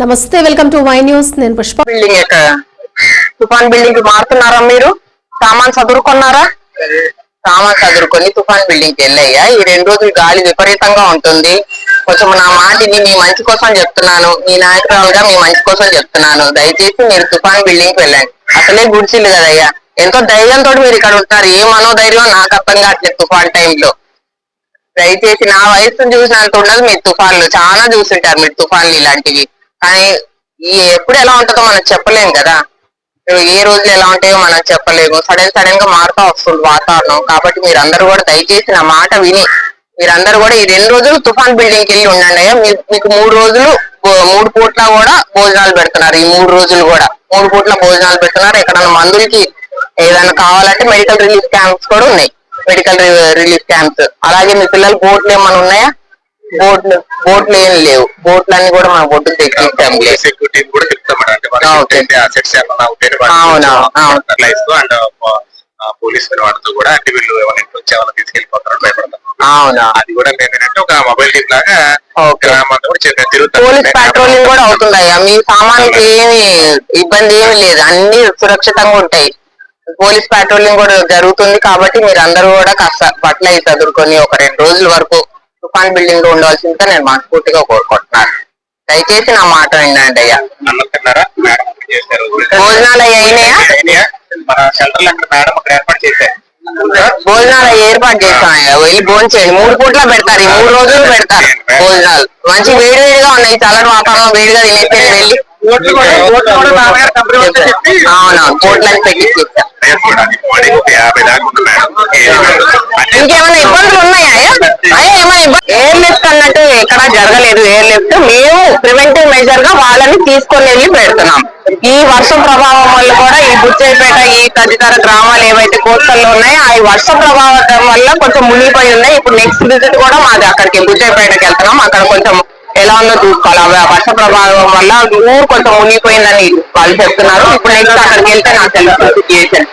నమస్తే welcome to Y news. నేను Pushpa. Building ఎక్కడ తుఫాన్ బిల్డింగ్కి మారుతున్నారా మీరు? సామాన్ చదువుకున్నారా సామాన్ చదువుకొని తుఫాన్ బిల్డింగ్కి వెళ్ళయ్యా. ఈ రెండు రోజులు గాలి విపరీతంగా ఉంటుంది. కొంచెం నా మాటిని మీ మంచి కోసం చెప్తున్నాను. మీ నాయకురాలుగా మీ మంచి కోసం చెప్తున్నాను. దయచేసి మీరు తుఫాన్ బిల్డింగ్కి వెళ్ళండి. అసలే గుడిసిల్లు కదయ్యా. ఎంతో ధైర్యంతో మీరు ఇక్కడ ఉంటారు. ఏ మనోధైర్యం నాకు అర్థం కావట్లేదు తుఫాన్ టైంలో దయచేసి నా వయసును చూసినంత ఉండదు మీరు తుఫాన్లు. చాలా చూసుంటారు మీరు తుఫాన్లు ఇలాంటివి. కానీ ఈ ఎప్పుడు ఎలా ఉంటుందో మనం చెప్పలేం కదా. ఏ రోజులు ఎలా ఉంటాయో మనం చెప్పలేము. సడన్ సడన్గా మారుతా వస్తుంది వాతావరణం. కాబట్టి మీరందరూ కూడా దయచేసి నా మాట విని మీరందరూ కూడా ఈ రెండు రోజులు తుఫాన్ బిల్డింగ్కి వెళ్ళి ఉండండి అయ్యా. మీ- మీకు మూడు రోజులు మూడు పూట్ల కూడా భోజనాలు పెడుతున్నారు. ఈ మూడు రోజులు కూడా మూడు పూట్ల భోజనాలు పెడుతున్నారు. ఎక్కడన్నా మందులకి ఏదైనా కావాలంటే మెడికల్ రిలీఫ్ క్యాంప్స్ కూడా ఉన్నాయి. మెడికల్ రిలీఫ్ క్యాంప్స్ అలాగే మీ పిల్లలు బోట్లు ఏమైనా ఉన్నాయా? బోట్లు బోట్లు ఏం లేవు. బోట్లు అన్ని కూడా మన బొడ్డు తెచ్చిస్తాం సెక్యూరిటీ కూడా వాటితో కూడా అంటే వీళ్ళు ఏమైనా ఇంట్లో తీసుకెళ్ళిపోతారు అవునా? అది కూడా ఏంటంటే ఒక మొబైల్ టీమ్ లాగా పోలీస్ పెట్రోలింగ్ కూడా అవుతుందయ్యా మీ సామాన్కి ఏమి ఇబ్బంది ఏమి లేదు. అన్ని సురక్షితంగా ఉంటాయి. పోలీస్ పెట్రోలింగ్ కూడా జరుగుతుంది కాబట్టి మీరు అందరూ కూడా కాస్త బట్టలు అయి చదువుకొని ఒక రెండు రోజుల వరకు తుఫాన్ బిల్డింగ్లో ఉండవలసిందిగా నేను మనస్ఫూర్తిగా కోరుకుంటున్నాను. దయచేసి నా మాట వినండి అయ్యా. భోజనాలు అయినాయా? భోజనాలు ఏర్పాటు చేస్తాం అయ్యా వెళ్ళి భోజనం చేయండి. మూడు పూట్ల పెడతారు. ఈ మూడు రోజులు పెడతారు భోజనాలు. మంచి వేడి వేడిగా ఉన్నాయి. చల్లని వాతావరణం వేడిగా తినేసి వెళ్ళి యాభై దాకా ఇంకేమైనా ఇబ్బందులు ఉన్నాయా? ఎయిర్ లిఫ్ట్ అన్నట్టు ఎక్కడ జరగలేదు ఎయిర్ లిఫ్ట్ మేము ప్రివెంటివ్ మెజర్గా వాళ్ళని తీసుకొని వెళ్ళి పెడుతున్నాం. ఈ వర్షం ప్రభావం వల్ల కూడా ఈ బుచ్చయ్యపేట ఈ తదితర గ్రామాలు ఏవైతే కోస్తల్లో ఉన్నాయో ఆ వర్ష ప్రభావం వల్ల కొంచెం మునిగిపోయి ఉన్నాయి. ఇప్పుడు నెక్స్ట్ విజిట్ కూడా మాది అక్కడికి బుచ్చయ్యపేటకి వెళ్తున్నాం. అక్కడ కొంచెం ఎలా ఉందో చూసుకోవాలి. ఆ వర్ష ప్రభావం వల్ల ఊరు కొంచెం మునిగిపోయిందని వాళ్ళు చెప్తున్నారు. ఇప్పుడు నెక్స్ట్ అక్కడికి వెళ్తే నాకు తెలుసు సిచ్యుయేషన్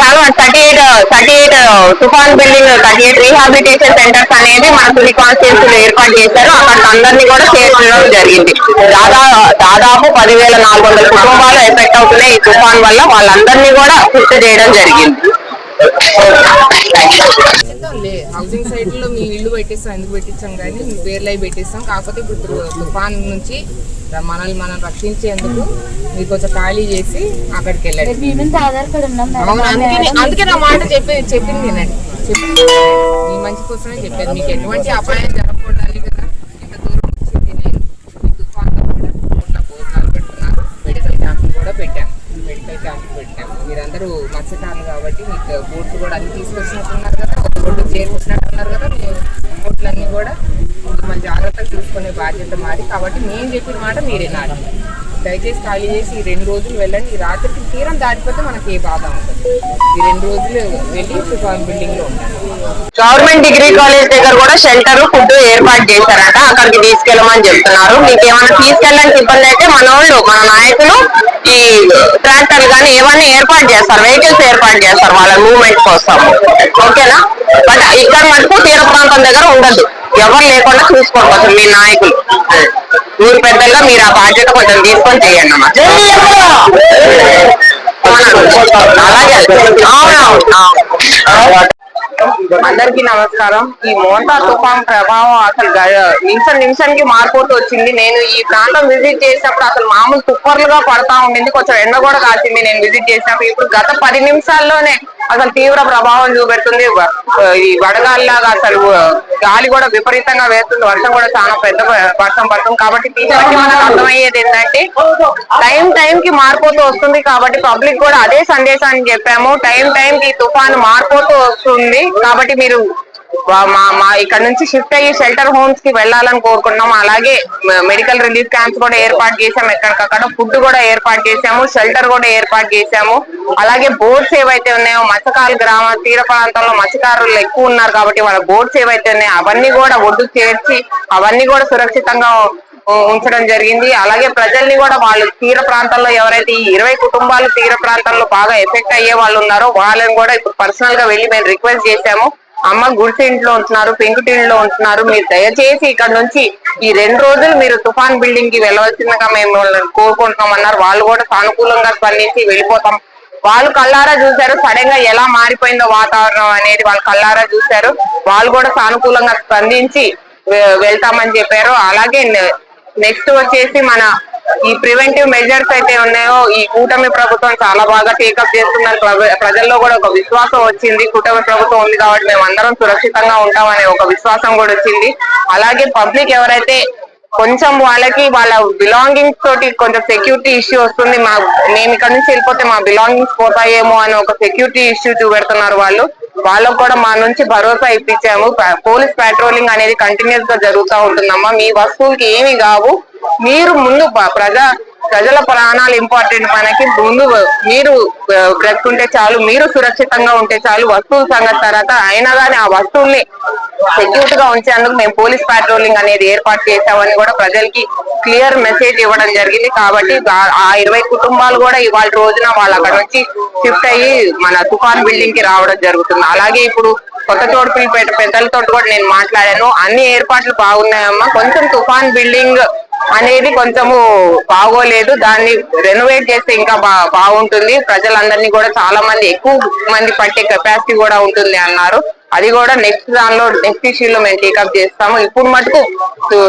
చాలా థర్టీ ఎయిట్ థర్టీ ఎయిట్ తుఫాన్ building thirty eight rehabilitation centres అనేది మన తుది కాన్స్టిట్యూన్సీలో ఏర్పాటు చేశారు. అక్కడ అందరినీ కూడా చేర్చడం జరిగింది. దాదా దాదాపు పదివేల నాలుగు వందల కుటుంబాలు ఎఫెక్ట్ అవుతున్నాయి ఈ తుఫాన్ వల్ల. వాళ్ళందరినీ కూడా షిఫ్ట్ చేయడం జరిగింది. హౌసింగ్ సైట్లో మీ ఇల్లు పెట్టిస్తాం ఎందుకు పెట్టించాం కానీ మీ పేర్లు అవి పెట్టిస్తాం. కాకపోతే ఇప్పుడు తుఫాన్ నుంచి మనల్ని మనం రక్షించేందుకు మీరు కొంచెం ఖాళీ చేసి అక్కడికి వెళ్ళండి. అందుకే నా మాట చెప్పి చెప్పింది వినండి చెప్పింది. మీ మంచి కోసమే చెప్పేది. మీకు ఎటువంటి అపాయం జరగకూడదు కదా ఇంత దూరం వచ్చి తినేది ఈ తుఫాన్లో కూడా ఊళ్ళో భోజనాలు పెడుతున్నారు మెడికల్ క్యాంపులు కూడా పెట్టాము మెడికల్ క్యాంపులు పెట్టాము మీరందరూ కాబట్టి మీకు బోట్లు కూడా అన్ని తీసుకొచ్చినట్టున్నారు కదా ఒక బోట్లు చేరుకున్నట్టున్నారు కదా మీ బోట్లన్నీ కూడా మన జాగ్రత్తగా చూసుకునే బాధ్యత మాది. కాబట్టి మేము చెప్పిన మాట మీరే నాడు దయచేసి ఖాళీ చేసి ఈ రెండు రోజులు వెళ్ళండి. ఈ రాత్రికి తీరం దాటిపోతే మనకి ఏ బాధ ఉంటుంది ఈ రెండు రోజులు వెళ్ళి బిల్డింగ్లో ఉంటాను గవర్నమెంట్ డిగ్రీ కాలేజ్ దగ్గర కూడా షెల్టర్ ఫుడ్ ఏర్పాటు చేశారట. అక్కడికి తీసుకెళ్ళమని చెప్తున్నారు. మీకు ఏమైనా తీసుకెళ్ళడానికి ఇబ్బంది అయితే మన వాళ్ళు మన నాయకులు ఈ ట్రాక్టర్లు కానీ ఏమన్నా ఏర్పాటు చేస్తారు. వెహికల్స్ ఏర్పాటు చేస్తారు వాళ్ళ మూవ్మెంట్ కోసం. ఓకేనా? బట్ ఇక్కడ మటుకు తీర ప్రాంతం దగ్గర ఉండదు. ఎవరు లేకుండా చూసుకోండి కొంచెం మీ నాయకులు. ఊరు పెద్దగా మీరు ఆ బాధ్యత కొంచెం తీసుకొని చేయండి అమ్మా. అలాగే. అవునవును. అందరికీ నమస్కారం. ఈ మోటార్ తుఫాన్ ప్రభావం అసలు నిమిషం నిమిషానికి మారిపోతూ వచ్చింది. నేను ఈ ప్రాంతం విజిట్ చేసినప్పుడు అసలు మామూలు తుప్పర్లుగా పడతా ఉండింది. కొంచెం ఎండ కూడా కాసింది నేను విజిట్ చేసినప్పుడు. ఇప్పుడు గత పది నిమిషాల్లోనే అసలు తీవ్ర ప్రభావం చూపెడుతుంది. ఈ వడగాల్లాగా అసలు గాలి కూడా విపరీతంగా వేస్తుంది. వర్షం కూడా చాలా పెద్ద వర్షం పడుతుంది. కాబట్టి టీచర్కి మనకు అర్థమయ్యేది ఏంటంటే టైం టైం కి మారిపోతూ వస్తుంది. కాబట్టి పబ్లిక్ కూడా అదే సందేశాన్ని చెప్పాము. టైం టైం కి తుఫాను మారిపోతూ వస్తుంది. కాబట్టి మీరు మా మా ఇక్కడ నుంచి షిఫ్ట్ అయ్యి షెల్టర్ హోమ్స్కి వెళ్ళాలని కోరుకుంటున్నాం అలాగే మెడికల్ రిలీఫ్ క్యాంప్స్ కూడా ఏర్పాటు చేశాము ఎక్కడికక్కడ ఫుడ్ కూడా ఏర్పాటు చేసాము షెల్టర్ కూడా ఏర్పాటు చేసాము అలాగే బోర్డ్స్ ఏవైతే ఉన్నాయో మత్స్యకారులు గ్రామ తీర ప్రాంతంలో మత్స్యకారులు ఎక్కువ ఉన్నారు కాబట్టి వాళ్ళ బోర్డ్స్ ఏవైతే ఉన్నాయో అవన్నీ కూడా ఒడ్డు చేర్చి అవన్నీ కూడా సురక్షితంగా ఉంచడం జరిగింది. అలాగే ప్రజల్ని కూడా వాళ్ళు తీర ప్రాంతాల్లో ఎవరైతే ఈ ఇరవై కుటుంబాలు తీర ప్రాంతాల్లో బాగా ఎఫెక్ట్ అయ్యే వాళ్ళు ఉన్నారో వాళ్ళని కూడా ఇప్పుడు పర్సనల్గా వెళ్ళి మేము రిక్వెస్ట్ చేశాము. అమ్మ గుడిసె ఇంట్లో ఉంటున్నారు పెంకుటింట్లో ఉంటున్నారు. మీరు దయచేసి ఇక్కడ నుంచి ఈ రెండు రోజులు మీరు తుఫాన్ బిల్డింగ్కి వెళ్ళవలసిందిగా మేము వాళ్ళని కోరుకుంటున్నాం అన్నారు వాళ్ళు కూడా సానుకూలంగా స్పందించి వెళ్ళిపోతాం. వాళ్ళు కల్లారా చూశారు. సడన్గా ఎలా మారిపోయిందో వాతావరణం అనేది వాళ్ళు కల్లారా చూశారు. వాళ్ళు కూడా సానుకూలంగా స్పందించి వెళ్తామని చెప్పారు. అలాగే నెక్స్ట్ వచ్చేసి మన ఈ ప్రివెంటివ్ మెజర్స్ అయితే ఉన్నాయో ఈ కూటమి ప్రభుత్వం చాలా బాగా టేకప్ చేస్తుందని ప్రజల్లో కూడా ఒక విశ్వాసం వచ్చింది. కూటమి ప్రభుత్వం ఉంది కాబట్టి మేము అందరం సురక్షితంగా ఉంటామనే ఒక విశ్వాసం కూడా వచ్చింది. అలాగే పబ్లిక్ ఎవరైతే కొంచెం వాళ్ళకి వాళ్ళ బిలాంగింగ్స్ తోటి కొంచెం సెక్యూరిటీ ఇష్యూ వస్తుంది. మా మేము ఇక్కడ నుంచి వెళ్ళిపోతే మా బిలాంగింగ్స్ పోతాయేమో అని ఒక సెక్యూరిటీ ఇష్యూ చూపెడుతున్నారు వాళ్ళు. వాళ్ళకు కూడా మా నుంచి భరోసా ఇప్పించాము. పోలీస్ పెట్రోలింగ్ అనేది కంటిన్యూస్గా జరుగుతూ ఉంటుందమ్మా. మీ వస్తువులకి ఏమి కావు. మీరు ముందు ప్రజా ప్రజల ప్రాణాలు ఇంపార్టెంట్ మనకి ముందు మీరు బ్రతుకుంటే చాలు మీరు సురక్షితంగా ఉంటే చాలు వస్తువుల సంగతి తర్వాత అయినా కానీ ఆ వస్తువుల్ని సెక్యూరిటీ గా ఉంచేందుకు మేము పోలీస్ పాట్రోలింగ్ అనేది ఏర్పాటు చేశామని కూడా ప్రజలకి క్లియర్ మెసేజ్ ఇవ్వడం జరిగింది. కాబట్టి ఆ- ఆ ఇరవై కుటుంబాలు కూడా ఇవాళ రోజున వాళ్ళు అక్కడ నుంచి షిఫ్ట్ అయ్యి మన తుఫాన్ బిల్డింగ్కి రావడం జరుగుతుంది. అలాగే ఇప్పుడు కొత్త చోటుపల్లిపేట పెద్దలతో కూడా నేను మాట్లాడాను. అన్ని ఏర్పాట్లు బాగున్నాయమ్మా. కొంచెం తుఫాన్ బిల్డింగ్ అనేది కొంచెము బాగోలేదు. దాన్ని రెనోవేట్ చేస్తే ఇంకా బా బాగుంటుంది. ప్రజలందరినీ కూడా చాలా మంది ఎక్కువ మంది పట్టే కెపాసిటీ కూడా ఉంటుంది అన్నారు. అది కూడా నెక్స్ట్ దానిలో నెక్స్ట్ ఇష్యూలో మేము టేకప్ చేస్తాము. ఇప్పుడు మటుకు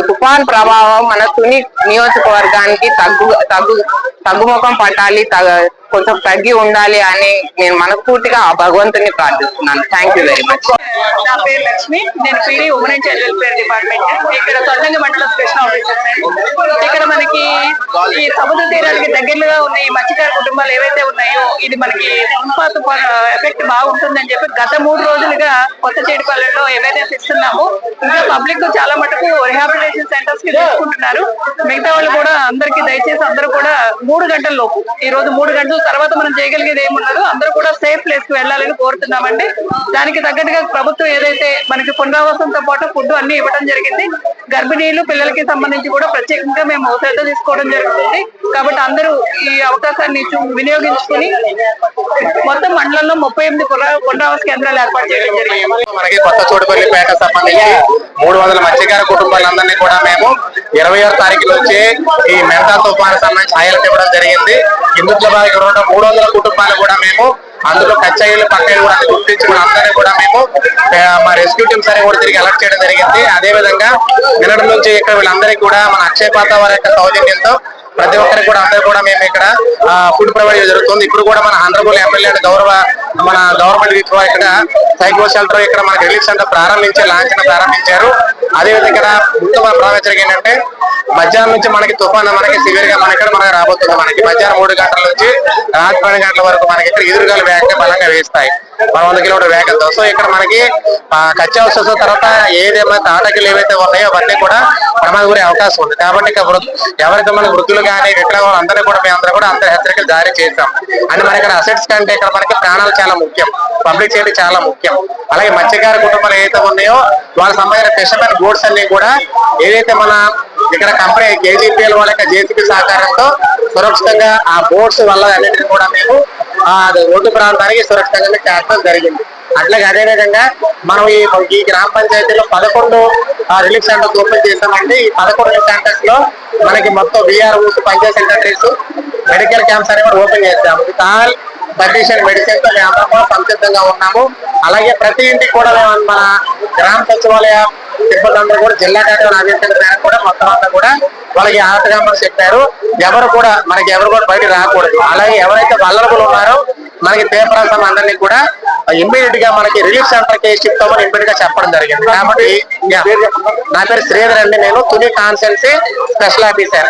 తుఫాన్ ప్రభావం మన తుని నియోజకవర్గానికి తగ్గు తగ్గు తగ్గుముఖం పట్టాలి కొంచెం తగ్గి ఉండాలి అని నేను మనస్ఫూర్తిగా ఆ భగవంతుని ప్రార్థిస్తున్నాను. థ్యాంక్ యూ వెరీ మచ్ నా పేరు లక్ష్మి. నేను PD women and child welfare department ఇక్కడ తొండంగి మండలం స్పెషల్ ఆఫీసర్ ఇక్కడ మనకి ఈ సముద్ర తీరానికి దగ్గరలో ఉన్న ఈ మత్స్యకార కుటుంబాలు ఏవైతే ఉన్నాయో ఇది మనకి ముంపా తుఫాన్ ఎఫెక్ట్ బాగుంటుందని చెప్పి గత మూడు రోజులుగా కొత్త చేడిపల్లెలో ఏవైతే ఇస్తున్నాము ఇంకా పబ్లిక్ చాలా మటుకు రిహాబిలిటేషన్ సెంటర్స్కి తీసుకుంటున్నారు. మిగతా వాళ్ళు కూడా అందరికీ దయచేసి అందరూ కూడా మూడు గంటల లోపు ఈ రోజు మూడు గంటల తర్వాత మనం చేయగలిగేది ఏమున్నదో అందరూ కూడా సేఫ్ ప్లేస్కి వెళ్ళాలని కోరుతున్నామండి. దానికి తగ్గట్టుగా ప్రభుత్వం ఏదైతే మనకి పునరావాసంతో పాటు ఫుడ్ అన్ని ఇవ్వడం జరిగింది. గర్భిణీలు పిల్లలకి సంబంధించి కూడా ప్రత్యేకంగా మేము శ్రద్ధ తీసుకోవడం జరుగుతుంది. కాబట్టి అందరూ ఈ అవకాశాన్ని వినియోగించుకుని మొత్తం మండలంలో ముప్పై ఎనిమిది పునరావాస కేంద్రాలు ఏర్పాటు చేయడం జరిగింది. మనకి కొత్త చోటుపల్లిపేట సంబంధించి మూడు వందల మత్స్యకార కుటుంబాలందరినీ కూడా మేము ఇరవై ఆరు తారీఖు నుంచి ఈ మెంటా తుఫాను సంబంధించి హైలైట్ ఇవ్వడం జరిగింది. ఇందులో ఇక్కడ ఉన్న మూడు వందల కుటుంబాలు కూడా మేము అందులో కచ్చాయిలు పక్కలు కూడా గుర్తించి కూడా అందరినీ కూడా మేము మా రెస్క్యూ టీమ్స్ అనేవి కూడా తిరిగి అలర్ట్ చేయడం జరిగింది. అదే విధంగా నిన్నటి నుంచి ఇక్కడ వీళ్ళందరికీ కూడా మన అక్షయ పాత వారి యొక్క సౌజన్యంతో ప్రతి ఒక్కరికి కూడా అందరూ కూడా మేము ఇక్కడ ఫుడ్ ప్రొవైడ్ జరుగుతుంది. ఇప్పుడు కూడా మన ఆంధ్రప్రదేశ్ ఎమ్మెల్యే గౌరవ మన గవర్నమెంట్ ఇక్కడ సైకో షెల్టర్ ఇక్కడ మనకి రిలీఫ్ సెంటర్ ప్రారంభించి లాంఛన ప్రారంభించారు. అదేవిధంగా ఇక్కడ ముందు మన ఏంటంటే మధ్యాహ్నం నుంచి మనకి తుఫాను మనకి సివియర్గా మన ఇక్కడ మనకి రాబోతుంది మనకి మధ్యాహ్నం మూడు గంటల నుంచి రాత్రి పన్నెండు గంటల వరకు మనకి ఇక్కడ ఎదురుగాలు వేగంగా బలంగా వేస్తాయి. మన వంద కిలోమీటర్ వేగంతో. సో ఇక్కడ మనకి ఆ, కచ్చా తర్వాత ఏదేమైతే తాటకిలు ఏవైతే ఉన్నాయో అవన్నీ కూడా ప్రమాదం గురే అవకాశం ఉంది. కాబట్టి ఇక వృద్ధ- మన వృద్ధులు కానీ వికలాంగులు అందరూ కూడా మేము అందరూ కూడా అందరి హెచ్చరికలు జారీ చేస్తాం అండ్ మన ఇక్కడ అసెట్స్ కంటే ఇక్కడ మనకి ప్రాణాలు చాలా ముఖ్యం. పబ్లిక్ సేఫ్టీ చాలా ముఖ్యం. అలాగే మత్స్యకార కుటుంబాలు ఏదైతే ఉన్నాయో వాళ్ళకి సంబంధించిన ఫిషర్మెన్ బోట్స్ అన్ని కూడా ఏదైతే మన ఇక్కడ కంపెనీ కేజీపీఎల్ వాళ్ళ యొక్క జేసీపీ సహకారంతో సురక్షితంగా ఆ బోట్స్ వల్ల అన్నింటినీ కూడా మేము ఆ రోడ్డు ప్రాంతానికి సురక్షితంగా చేర్చడం జరిగింది. అట్లాగే అదే విధంగా మనం ఈ ఈ గ్రామ పంచాయతీలో పదకొండు రిలీఫ్ సెంటర్స్ ఓపెన్ చేసామంటే ఈ పదకొండు రిలీఫ్ సెంటర్స్లో మనకి మొత్తం BROs panchayat secretaries medical camps అనేవి ఓపెన్ చేస్తాము విత్ ఆల్ సఫిషియెంట్ మెడిసిన్తో మేము అందరం కూడా సంసిద్ధంగా ఉన్నాము. అలాగే ప్రతి ఇంటికి కూడా మేము మన గ్రామ సచివాలయ సిబ్బంది అందరూ కూడా జిల్లా కలెక్టర్ ఆదేశాల మేరకు కూడా మొత్తం అంతా కూడా వాళ్ళకి ఆటగా మనకు చెప్పారు. ఎవరు కూడా మనకి ఎవరు కూడా బయట రాకూడదు. అలాగే ఎవరైతే వల్లరబులు ఉన్నారో మనకి పేపరాసం అందరినీ కూడా ఇమ్మీడియట్గా మనకి రిలీఫ్ సెంటర్కి షిఫ్ట్ అవ్వమని ఇమ్మీడియట్గా చెప్పడం జరిగింది. కాబట్టి నా పేరు శ్రీధర్ అండి. నేను తుని కాన్సెన్సీ స్పెషల్ ఆఫీసర్